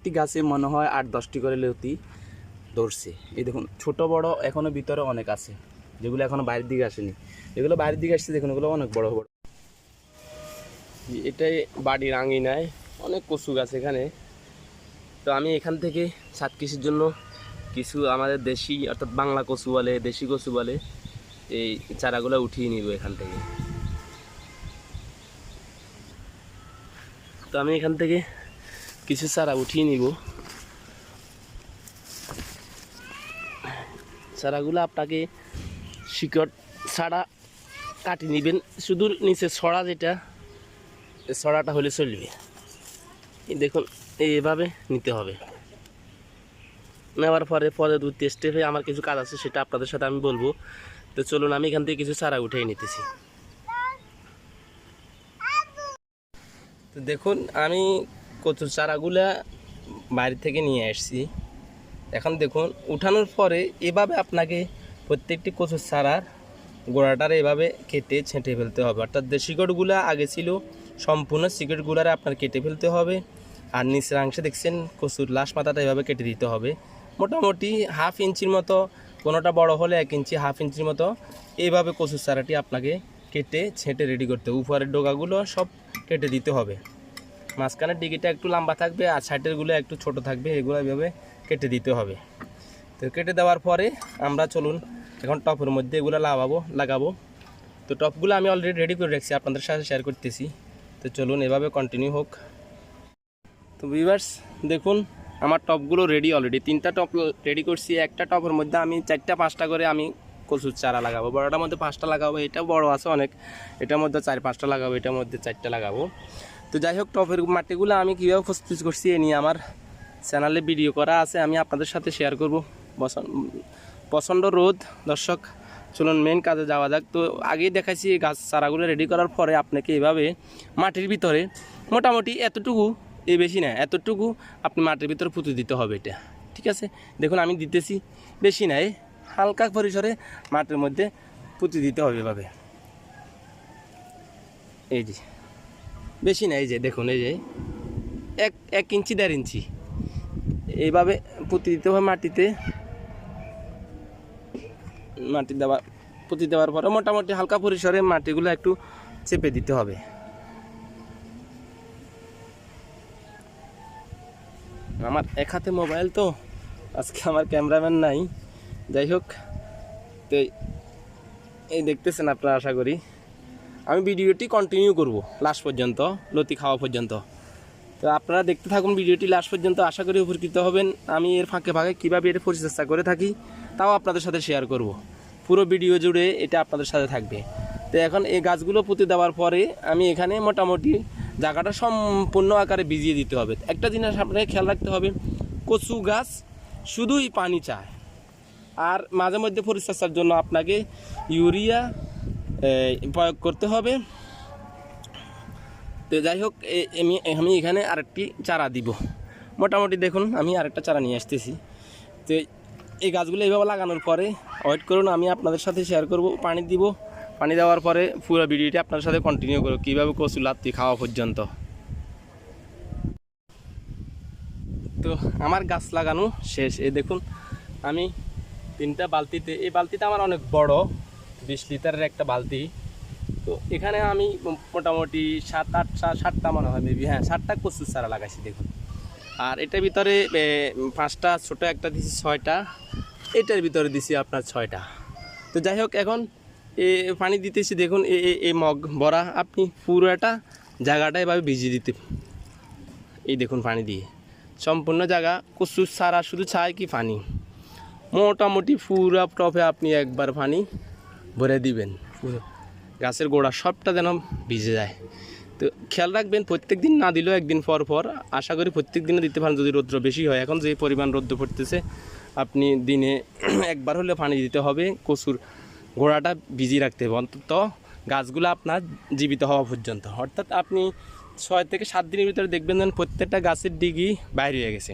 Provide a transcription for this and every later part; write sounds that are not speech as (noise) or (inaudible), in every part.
একটি গাছে মনে হয় আট দশটি করে লতি ধরছে। এই দেখুন, ছোট, বড় এখনও ভিতরে অনেক আছে, যেগুলো এখনও বাইরের দিকে আসেনি। যেগুলো বাইরের দিকে আসছে, দেখুন, এগুলো অনেক বড় বড়। এটাই বাড়ির আঙিনায় অনেক কচু গাছ এখানে। তো আমি এখান থেকে সাত কৃষির জন্য কিছু আমাদের দেশি, অর্থাৎ বাংলা কচু বলে, দেশি কচু বলে, এই চারাগুলো উঠিয়ে নিব এখান থেকে। তো আমি এখান থেকে কিছু চারা উঠিয়ে নিব। চারাগুলো আপনাকে শিকড় ছাড়া কাটি নেবেন। শুধু নিচে ছড়া যেটা ছড়াটা হলে চলবে। দেখুন, এইভাবে নিতে হবে। নেওয়ার পরে পরে দু স্টেপে আমার কিছু কাজ আছে, সেটা আপনাদের সাথে আমি বলব। তো চলুন, আমি এখান থেকে কিছু চারা উঠেই নিতেছি। তো দেখুন, আমি কচুর চারাগুলা বাইরে থেকে নিয়ে আসছি। এখন দেখুন, উঠানোর পরে এভাবে আপনাকে প্রত্যেকটি কচুর চারার গোড়াটার এভাবে কেটে ছেঁটে ফেলতে হবে। অর্থাৎ শিকড়গুলো আগে ছিল, সম্পূর্ণ শিকড়গুলারে আপনার কেটে ফেলতে হবে। আর নিচের অংশে দেখছেন, কচুর লাশ মাথাটা এভাবে কেটে দিতে হবে। মোটামুটি হাফ ইঞ্চির মতো, কোনোটা বড় হলে এক ইঞ্চি, হাফ ইঞ্চির মতো এইভাবে কচুর চারাটি আপনাকে কেটে ছেঁটে রেডি করতে উপরের ডোকাগুলো সব কেটে দিতে হবে। মাঝখানের ডিগিটা একটু লম্বা থাকবে আর সাইডেরগুলো একটু ছোট থাকবে, এগুলো এভাবে কেটে দিতে হবে। তো কেটে দেওয়ার পরে আমরা চলুন এখন টপের মধ্যে এগুলো লাগাবো লাগাবো। তো টপগুলো আমি অলরেডি রেডি করে রাখছি, আপনাদের সাথে শেয়ার করতেছি। তো চলুন এভাবে কন্টিনিউ হোক। তো ভিভার্স দেখুন, আমার টপগুলো রেডি অলরেডি তিনটা টপ রেডি করছি, একটা টপের মধ্যে আমি চারটা, পাঁচটা করে আমি কচুর চারা লাগাবো। বড়টার মধ্যে পাঁচটা লাগাবো এটা বড় আছে অনেক। এটার মধ্যে চার, পাঁচটা লাগাবো, এটার মধ্যে চারটা লাগাবো। তো যাই হোক টপের মাটিগুলো আমি কীভাবে প্রস্তুত করছি এ নিয়ে আমার চ্যানেলে ভিডিও করা আছে, আমি আপনাদের সাথে শেয়ার করব। প্রচণ্ড রোদ, দর্শক, চলুন মেন কাজে যাওয়া যাক। তো আগেই দেখাচ্ছি এই গাছ চারাগুলো রেডি করার পরে আপনাকে এভাবে মাটির ভিতরে মোটামুটি এতটুকু এ বেশি না, এতটুকু আপনি মাটির ভিতরে পুঁতে দিতে হবে এটা, ঠিক আছে? দেখুন, আমি দিতেছি বেশি নাই হালকা পরিসরে মাটির মধ্যে পুঁতে দিতে হবে এভাবে। এই যে। বেশি না, এই যে দেখুন, এই যে এক এক ইঞ্চি, দেড় ইঞ্চি। এইভাবে পুঁতি দিতে হবে মাটিতে। মাটি দেওয়া, পুঁতি দেওয়ার পরে মোটামুটি হালকা পরিসরে মাটিগুলো একটু চেপে দিতে হবে। আমার এক হাতে মোবাইল তো, আজকে আমার ক্যামেরাম্যান নাই। যাই হোক, তো এই দেখতেছেন আপনারা, আশা করি। আমি ভিডিওটি কন্টিনিউ করব লাস্ট পর্যন্ত, লতি খাওয়া পর্যন্ত। তো আপনারা দেখতে থাকুন ভিডিওটি লাস্ট পর্যন্ত, আশা করি উপকৃত হবেন। আমি এর ফাঁকে ফাঁকে কীভাবে এর পরিচর্যা করে থাকি, তাও আপনাদের সাথে শেয়ার করব। পুরো ভিডিও জুড়ে এটা আপনাদের সাথে থাকবে। তো এখন এই গাছগুলো পুঁতে দেওয়ার পরে আমি এখানে মোটামুটি জায়গাটা সম্পূর্ণ আকারে ভিজিয়ে দিতে হবে। একটা জিনিস আপনাকে খেয়াল রাখতে হবে, কচু গাছ শুধুই পানি চায়। আর মাঝে মধ্যে পরিচর্যার জন্য আপনাকে ইউরিয়া প্রয়োগ করতে হবে। তো যাই হোক আমি আমি এখানে আরেকটি চারা দিব। মোটামুটি দেখুন, আমি আরেকটা চারা নিয়ে আসতেছি। তো এই গাছগুলো এইভাবে লাগানোর পরে ওয়েট করুন, আমি আপনাদের সাথে শেয়ার করব, পানি দিব। পানি দেওয়ার পরে পুরো ভিডিওটি আপনার সাথে কন্টিনিউ করব, কীভাবে কচু লাত্তি খাওয়া পর্যন্ত। তো আমার গাছ লাগানো শেষ। এই দেখুন, আমি তিনটা বালতিতে, এই বালতিটা আমার অনেক বড়। বিশ লিটারের একটা বালতি। তো এখানে আমি মোটামুটি সাত আটটা সাতটা মনে হয় মেবি হ্যাঁ সাতটা কচুর চারা লাগাইছি, দেখুন। আর এটার ভিতরে পাঁচটা, ছোট একটা দিছি ছয়টা, এটার ভিতরে দিছি আপনার ছয়টা। তো যাই হোক, এখন, এ, পানি দিতেছি, দেখুন, এ, এ- মগ ভরা আপনি পুরোটা জায়গাটা এভাবে ভিজিয়ে দিতে। এই দেখুন পানি দিয়ে। সম্পূর্ণ জায়গা কচুর সারা শুধু ছায় কি পানি? মোটামুটি পুরো টপে আপনি একবার পানি ভরে দিবেন। গাছের গোড়া সবটা যেন ভিজে যায়। তো খেয়াল রাখবেন প্রত্যেক দিন না দিলেও একদিন পর পর। আশা করি প্রত্যেক দিনে দিতে পারেন যদি রৌদ্র বেশি হয়। এখন যে পরিমাণ রৌদ্র পড়তেছে আপনি দিনে (clears throat) একবার হলে পানি দিতে হবে। কচুর গোড়াটা ভিজিয়ে রাখতে হবে। অন্তত গাছগুলো আপনার জীবিত হওয়া পর্যন্ত। অর্থাৎ আপনি ছয় থেকে সাত দিনের ভিতরে দেখবেন যেন প্রত্যেকটা গাছের ডিগি বাইরে হয়ে গেছে।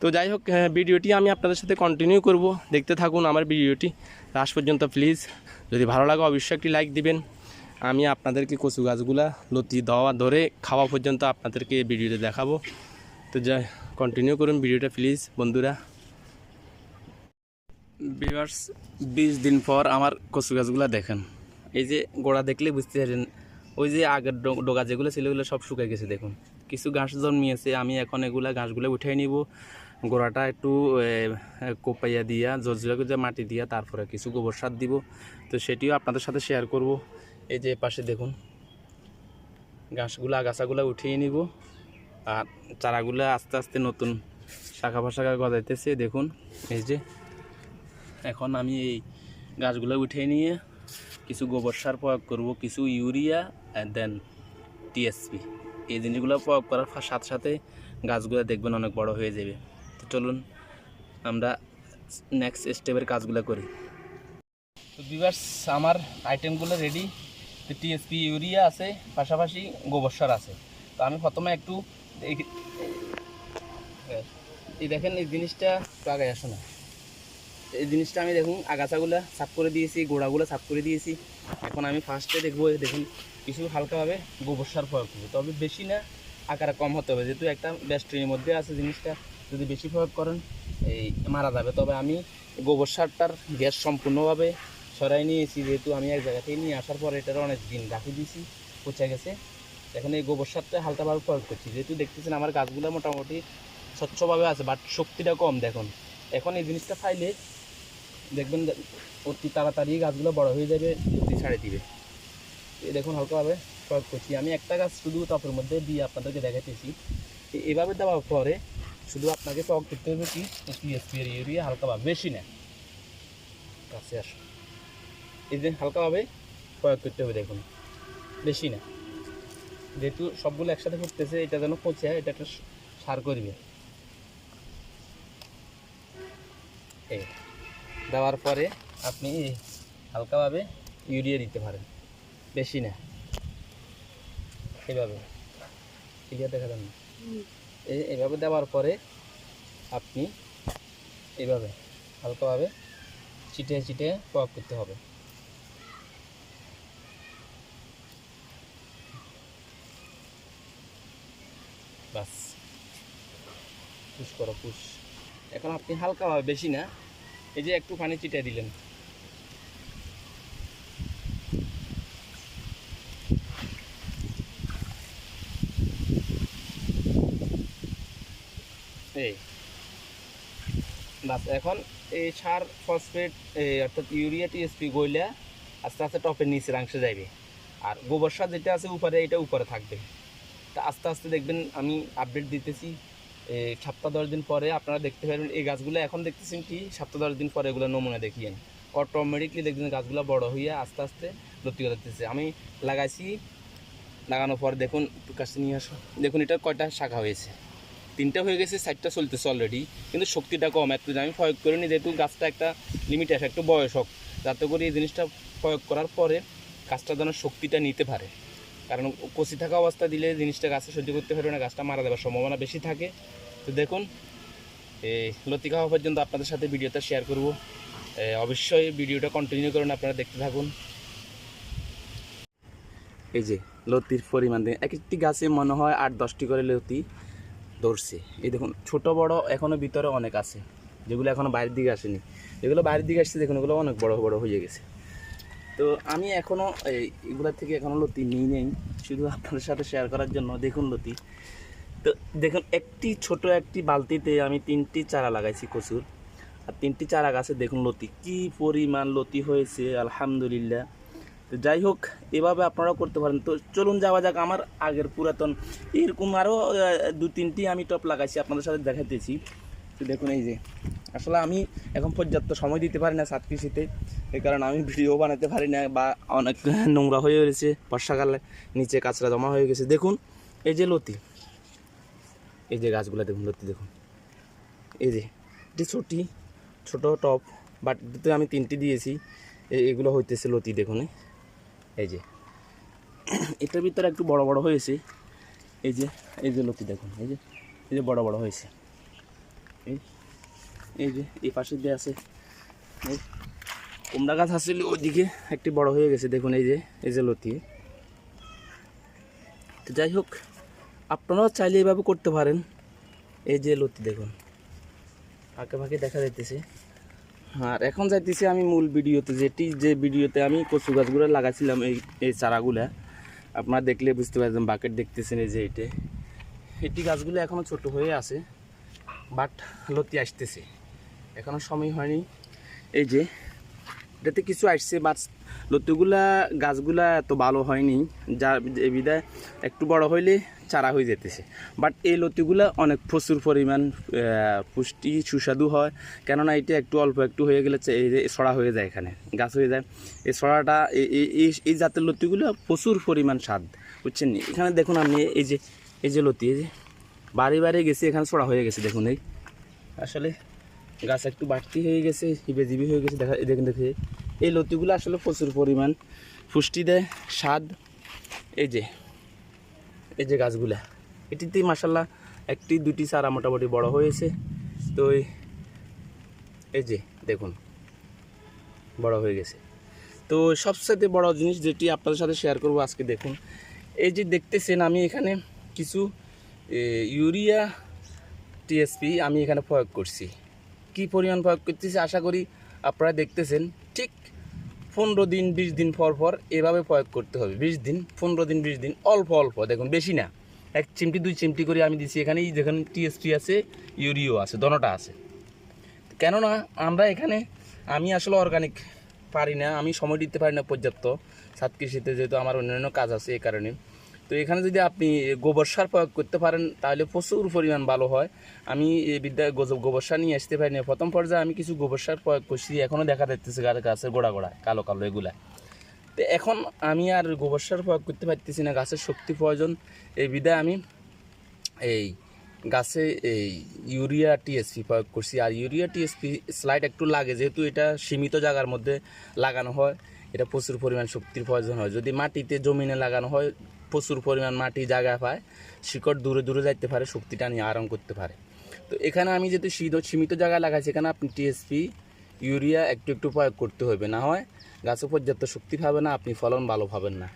তো যাই হোক আহ, ভিডিওটি আমি আপনাদের সাথে কন্টিনিউ করব। দেখতে থাকুন আমার ভিডিওটি। লাস্ট পর্যন্ত প্লিজ যদি ভালো লাগে অবশ্যই একটি লাইক দিবেন। আমি আপনাদেরকে কচু গাছগুলা, লতি, দেওয়া ধরে খাওয়া পর্যন্ত আপনাদেরকে এই ভিডিওতে দেখাবো। তো যাই কন্টিনিউ করুন ভিডিওটা প্লিজ বন্ধুরা। বিভার্স বিশ দিন পর আমার কচু গাছগুলো দেখেন। এই যে গোড়া দেখলে বুঝতে পারেন, ওই যে আগের ডোগা যেগুলো ছিল ওগুলো সব শুকিয়ে গেছে, দেখুন। কিছু ঘাস জন্মিয়েছে, আমি এখন এগুলা ঘাসগুলো উঠিয়ে নিব। গোড়াটা একটু কোপাইয়া দিয়া জর্জরা করে মাটি দিয়া, তারপরে কিছু গোবর সার দিব। তো সেটিও আপনাদের সাথে শেয়ার করব। এই যে পাশে দেখুন ঘাসগুলো আগাছাগুলো উঠিয়ে নিব। আর চারাগুলো আস্তে আস্তে নতুন শাখা ফাশাখা গজাইতেছে, দেখুন। এই যে, এখন আমি এই গাছগুলো উঠিয়ে নিয়ে কিছু গোবর সার প্রয়োগ করব, কিছু ইউরিয়া দেন টিএসপি এই জিনিসগুলো প্রয়োগ করার সাথে সাথে গাছগুলো দেখবেন অনেক বড় হয়ে যাবে। চলুন আমরা নেক্সট স্টেপের কাজগুলো করি। তো বিভার্স আমার আইটেমগুলো রেডি তো টিএসপি ইউরিয়া আছে, পাশাপাশি গোবর সার আছে। তো আমি প্রথমে একটু এই- দেখেন, এই জিনিসটা একটু আগে আসো না। এই জিনিসটা আমি দেখুন, আগাছাগুলো সাফ করে দিয়েছি, গোড়াগুলো সাফ করে দিয়েছি। এখন আমি ফার্স্টে দেখব দেখুন, কিছু হালকাভাবে গোবর সার প্রয়োগ করব। তবে বেশি না, আকারে কম হতে হবে। যেহেতু একটা ব্যাস্ট্রির মধ্যে আছে জিনিসটা। যদি বেশি প্রয়োগ করেন, এই মারা যাবে। তবে আমি গোবর সারটার গ্যাস সম্পূর্ণভাবে সরাই নিয়েছি, যেহেতু আমি এক জায়গা থেকে নিয়ে আসার পর এটার অনেক দিন রাখি দিয়েছি, পচে গেছে। এখন এই গোবর সারটা হালকাভাবে প্রয়োগ করছি। যেহেতু দেখতেছেন আমার গাছগুলো মোটামুটি স্বচ্ছভাবে আছে বাট শক্তিটা কম দেখুন। এখন এই জিনিসটা খাইলে দেখবেন অতি তাড়াতাড়ি গাছগুলো বড় হয়ে যাবে, অতি ছাড়ে দিবে। এই দেখুন হালকাভাবে প্রয়োগ করছি। আমি একটা গাছ শুধু টপের মধ্যে দিয়ে আপনাদেরকে দেখাতেছি এভাবে দেওয়ার পরে শুধু আপনাকে প্রয়োগ করতে হবে কি? টিএসপি এর ইউরিয়া হালকাভাবে বেশি না কাছে আসো এই যে হালকাভাবে প্রয়োগ করতে হবে দেখুন। বেশি না যেহেতু সবগুলো একসাথে করতেছে, এটা যেন পচে এটা একটা সার করবে। এই দেওয়ার পরে আপনি হালকাভাবে ইউরিয়া দিতে পারেন বেশি না এইভাবে। ক্লিয়ার দেখা যান না এইভাবে দেওয়ার পরে আপনি এইভাবে হালকাভাবে চিটে চিটে প্রয়োগ করতে হবে। বাস পুশ করো, পুশ। এখন আপনি হালকাভাবে, বেশি না, এই যে একটু পানি চিটে দিলেন। এই। বাস, এখন এই সার ফসফেট, এই অর্থাৎ ইউরিয়া টিএসপি গইলা আস্তে আস্তে টপের নিচের অংশে যাবে আর গোবর সার যেটা আছে উপরে, এটা উপরে থাকবে। তা আস্তে আস্তে দেখবেন, আমি আপডেট দিতেছি সপ্তাহ দশ দিন পরে আপনারা দেখতে পারবেন, এই গাছগুলো এখন দেখতেছেন কি, সপ্তাহ দশ দিন পরে এগুলো নমুনা দেখিয়েন। অটোমেটিকলি দেখবেন গাছগুলো বড় হইয়া আস্তে আস্তে লতি করতেছে আমি লাগাইছি, লাগানোর পর দেখুন কাছে নিয়ে আসো। দেখুন, এটা কয়টা শাখা হয়েছে। তিনটা হয়ে গেছে, চারটা চলতেছে অলরেডি কিন্তু শক্তিটা কম, এত আমি প্রয়োগ করিনি যেহেতু গাছটা একটা লিমিট আছে, একটু বয়স হোক যাতে করে এই জিনিসটা প্রয়োগ করার পরে গাছটা যেন শক্তিটা নিতে পারে। কারণ কচি থাকা অবস্থা দিলে জিনিসটা গাছে সহ্য করতে পারবে না, গাছটা মারা দেওয়ার সম্ভাবনা বেশি থাকে। তো দেখুন এই লতিকা হওয়া পর্যন্ত আপনাদের সাথে ভিডিওটা শেয়ার করব। অবশ্যই ভিডিওটা কন্টিনিউ করুন, আপনারা দেখতে থাকুন। এই যে, লতির পরিমাণ এক একটি গাছে মনে হয় আট দশটি করে লতি। ধরছে। এই দেখুন, ছোট, বড়, এখনও ভিতরে অনেক আছে, যেগুলো এখনও বাইরের দিকে আসেনি। যেগুলো বাইরের দিকে আসছে, দেখুন ওগুলো অনেক বড় বড় হয়ে গেছে। তো আমি এখনও এগুলোর থেকে এখনও লতি নিই, নেই। শুধু আপনাদের সাথে শেয়ার করার জন্য, দেখুন লতি। তো দেখুন, একটি ছোট একটি বালতিতে আমি তিনটি চারা লাগাইছি কচুর। আর তিনটি চারা গাছে দেখুন লতি, কি পরিমাণ লতি হয়েছে, আলহামদুলিল্লাহ। তো যাই হোক, এভাবে আপনারাও করতে পারেন। তো চলুন যাওয়া যাক আমার আগের পুরাতন। এরকম আরও দু তিনটি আমি টপ লাগাইছি, আপনাদের সাথে দেখাতেছি তো দেখুন এই যে, আসলে আমি এখন পর্যাপ্ত সময় দিতে পারি না সাত কৃষিতে। এই কারণে আমি ভিডিও বানাতে পারি না বা অনেক নোংরা হয়ে রয়েছে বর্ষাকালে নিচে কাঁচরা জমা হয়ে গেছে। দেখুন, এই যে লতি, এই যে গাছগুলো, দেখুন লতি, দেখুন। এই যে এটি ছোটি, ছোটো টপ বাট আমি তিনটি দিয়েছি। এগুলো হইতেছে লতি, দেখুন। এই যে। এটার ভিতরে একটু বড় বড় হয়েছে। এই যে এই যে লতি দেখুন, এই যে এই যে বড় বড় হয়েছে। এই এই যে, এই পাশে দিয়ে আছে। এই, কুমড়া গাছ আসছিল ওইদিকে একটি বড় হয়ে গেছে, দেখুন এই যে এই যে লতি তো যাই হোক, আপনারাও চাইলে এইভাবে করতে পারেন। এই যে লতি দেখুন, ফাঁকে ফাঁকে দেখা যাইতেছে। আর এখন যাইতেছি আমি মূল ভিডিওতে যেটি যে ভিডিওতে আমি কচু গাছগুলো লাগাইছিলাম এই এই চারাগুলা। আপনারা দেখলে বুঝতে পারছেন বাকেট দেখতেছেন এই যে এইটে এটি গাছগুলো এখনও ছোট হয়ে আছে, বাট লতি আসতেছে। এখনও সময় হয়নি। এই যে, এটাতে কিছু আসছে, বাট লতিগুলা, গাছগুলা এত ভালো হয়নি। যে বিদায় একটু বড় হইলে চারা হয়ে যেতেছে। বাট এই লতিগুলো অনেক প্রচুর পরিমাণ পুষ্টি সুস্বাদু হয়। কেননা এটা একটু অল্প একটু হয়ে গেলে এই যে ছড়া হয়ে যায় এখানে, গাছ হয়ে যায়। এই ছড়াটা, এই- এই- জাতের লতিগুলো প্রচুর পরিমাণ স্বাদ, বুঝছেন নি? এখানে দেখুন আপনি এই যে এই যে লতি, এই যে বাড়ি বাড়ি গেছে, এখানে ছড়া হয়ে গেছে, দেখুন এই। আসলে গাছ একটু বাড়তি হয়ে গেছে, হিবেজিবি হয়ে গেছে, দেখা দেখুন দেখে এই লতিগুলো আসলে প্রচুর পরিমাণ পুষ্টি দেয়, স্বাদ, এই যে। এই যে গাছগুলা, এটিতে মাসাল্লাহ একটি দুটি চারা মোটামুটি বড় হয়েছে। তো এই- যে দেখুন, বড় হয়ে গেছে। তো সবচেয়ে বড় জিনিস যেটি আপনাদের সাথে শেয়ার করব আজকে দেখুন, এই যে দেখতেছেন আমি এখানে কিছু ইউরিয়া টিএসপি আমি এখানে প্রয়োগ করছি। কি পরিমাণ প্রয়োগ করতেছি আশা করি আপনারা দেখতেছেন। পনেরো দিন, বিশ দিন পর পর এভাবে প্রয়োগ করতে হবে। বিশ দিন, পনেরো দিন, বিশ দিন, অল্প অল্প, দেখুন, বেশি না। এক চিমটি, দুই চিমটি করে আমি দিচ্ছি এখানে যেখানে টিএসপি আছে ইউরিও আছে, দনোটা আছে। কেননা আমরা এখানে, আমি আসলে অর্গানিক পারি না, আমি সময় দিতে পারি না পর্যাপ্ত। সাত কৃষিতে যেহেতু আমার অন্যান্য কাজ আছে এই কারণে। তো এখানে যদি আপনি গোবর সার প্রয়োগ করতে পারেন, তাহলে প্রচুর পরিমাণ ভালো হয়। আমি এই বিদ্যা, গোজ- গোবর সার নিয়ে আসতে পারি না প্রথম পর্যায়ে আমি কিছু গোবর সার প্রয়োগ করছি এখনও দেখা যাচ্ছে গাছ, গাছের গোড়া গোড়া, কালো কালো এগুলা। তো এখন আমি আর গোবর সার প্রয়োগ করতে পারতেছি না, গাছের শক্তি প্রয়োজন। এই বিধায় আমি এই গাছে এই ইউরিয়া টিএসপি প্রয়োগ করছি। আর ইউরিয়া টিএসপি স্লাইড একটু লাগে, যেহেতু এটা সীমিত জায়গার মধ্যে লাগানো হয়, এটা প্রচুর পরিমাণ শক্তির প্রয়োজন হয়। যদি মাটিতে জমিনে লাগানো হয় প্রচুর পরিমাণ মাটি জায়গা পায়, শিকড় দূরে দূরে যাইতে পারে, শক্তিটা নিয়ে আরাম করতে পারে। তো এখানে আমি যেহেতু সীমিত সীমিত জায়গায় লাগাইছি, এখানে আপনি টিএসপি ইউরিয়া একটু একটু প্রয়োগ করতে হবে না হয় গাছে পর্যাপ্ত শক্তি পাবে না, আপনি ফলন ভালো পাবেন না।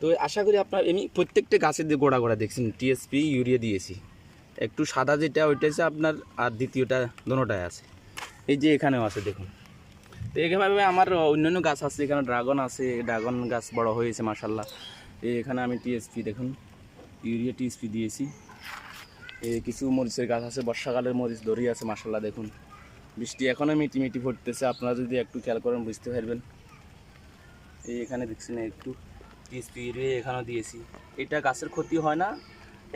তো আশা করি আপনার এমনি প্রত্যেকটা গাছের দিয়ে গোড়া গোড়া দেখছেন টিএসপি ইউরিয়া দিয়েছি। একটু সাদা যেটা, ওইটা হচ্ছে আপনার, আর দ্বিতীয়টা দোনোটাই আছে। এই যে এখানেও আছে, দেখুন। তো এইভাবে আমার অন্যান্য গাছ আছে, এখানে ড্রাগন আছে, ড্রাগন গাছ বড় হয়েছে মাসাল্লাহ এখানে আমি টিএসপি দেখুন, ইউরিয়া টিএসপি দিয়েছি। কিছু মরিচের গাছ আছে, বর্ষাকালের মরিচ দড়ি আছে মাসাল্লাহ দেখুন। বৃষ্টি এখনও মিটি মিটি পড়তেছে, আপনারা যদি একটু খেয়াল করেন বুঝতে পারবেন। এই এখানে দেখছেন একটু টিএসপি ইউরিয়া এখানেও দিয়েছি। এটা গাছের ক্ষতি হয় না,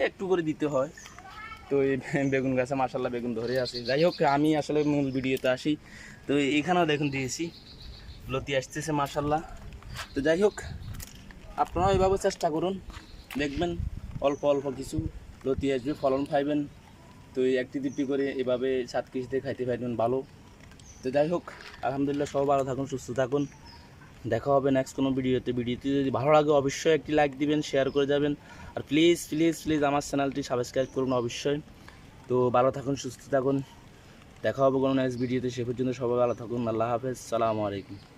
একটু করে দিতে হয়। তো এই (laughs) বেগুন গাছে মাসাল্লাহ বেগুন ধরে আছে। যাই হোক, আমি আসলে মূল ভিডিওতে আসি। তো এখানেও দেখুন দিয়েছি, লতি আসতেছে মাসাল্লাহ তো যাই হোক আপনারাও এভাবে চেষ্টা করুন। দেখবেন অল্প অল্প কিছু লতি আসবে, ফলন পাইবেন। তো এই একটি দুটি করে এভাবে সাত কেজিতে খাইতে পারবেন ভালো। তো যাই হোক, আলহামদুলিল্লাহ সব ভালো থাকুন, সুস্থ থাকুন। দেখা হবে নেক্সট কোনো ভিডিওতে। ভিডিওতে যদি ভালো লাগে অবশ্যই একটি লাইক দিবেন শেয়ার করে যাবেন। আর প্লিজ প্লিজ প্লিজ আমার চ্যানেলটি সাবস্ক্রাইব করুন অবশ্যই। তো ভালো থাকুন, সুস্থ থাকুন। দেখা হবে কোনো নেক্সট ভিডিওতে। সে পর্যন্ত সবাই ভালো থাকুন। আল্লাহ হাফেজ। সালামু আলাইকুম।